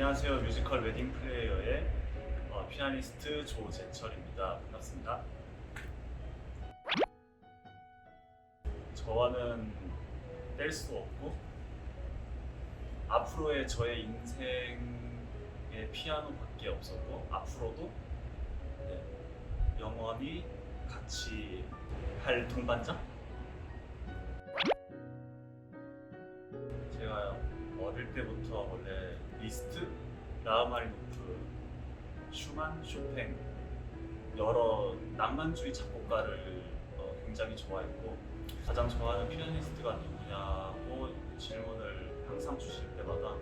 안녕하세요. 뮤지컬 웨딩 플레이어의 어, 피아니스트 조재철입니다. 반갑습니다. 저와는 뗄 수 없고 앞으로의 저의 인생의 피아노밖에 없었고 앞으로도 네, 영원히 같이 할 동반자? 어릴 때부터 원래 리스트, 라흐마니노프, 슈만, 쇼팽 여러 낭만주의 작곡가를 어, 굉장히 좋아했고 가장 좋아하는 피아니스트가 누구냐고 질문을 항상 주실 때마다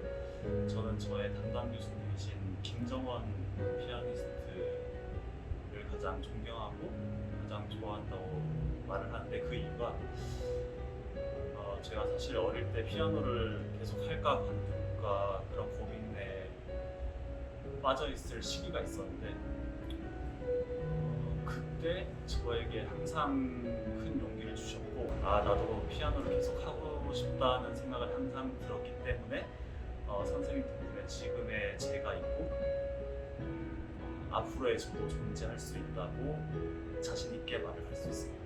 저는 저의 담당 교수님이신 김정원 피아니스트를 가장 존경하고 가장 좋아한다고 말을 하는데 그 이유가 어, 제가 사실 어릴 때 피아노를 계속 할까 관둘까 그런 고민에 빠져 있을 시기가 있었는데 어, 그때 저에게 항상 큰 용기를 주셨고 아 나도 피아노를 계속 하고 싶다는 생각을 항상 들었기 때문에 어, 선생님 덕분에 지금의 제가 있고 어, 앞으로의 저도 존재할 수 있다고 자신 있게 말을 할 수 있습니다.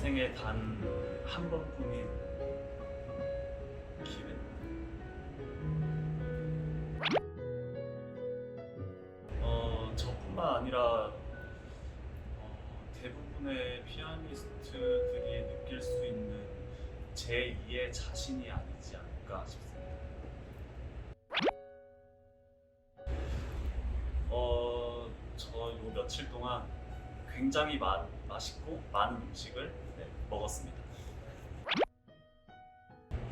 인생에 단한 번뿐인 기회. 어, 저뿐만 아니라 어, 대부분의 피아니스트들이 느낄 수 있는 제2의 자신이 아니지 않을까 싶습니다. 어, 저 요 며칠 동안 굉장히 마, 맛있고 많은 음식을 네, 먹었습니다.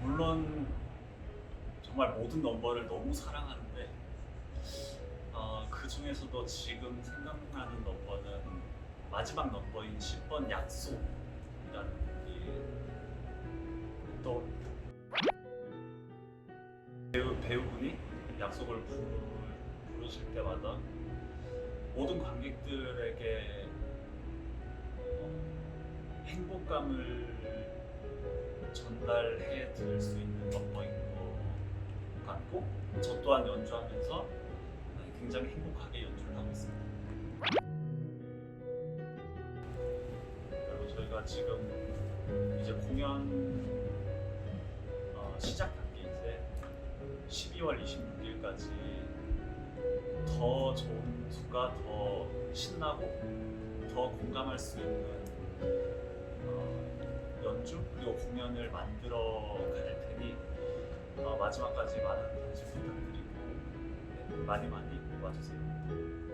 물론 정말 모든 넘버를 너무 사랑하는데 어, 그 중에서도 지금 생각나는 넘버는 마지막 넘버인 10번 약속이라는 곡이 떠오릅니다. 배우, 배우분이 약속을 부르, 부르실 때마다 모든 관객들에게 어, 행복감을 전달해 드릴 수 있는 넘버인 것 같고 저 또한 연주하면서 굉장히 행복하게 연주를 하고 있습니다. 그리고 저희가 지금 이제 공연 어, 시작 단계인데 12월 26일까지 더 좋은 수가 더 신나고 더 공감할 수 있는 어, 연주 그리고 공연을 만들어 갈 테니 어, 마지막까지 많은 관심 부탁드리고 네, 많이 많이 와주세요.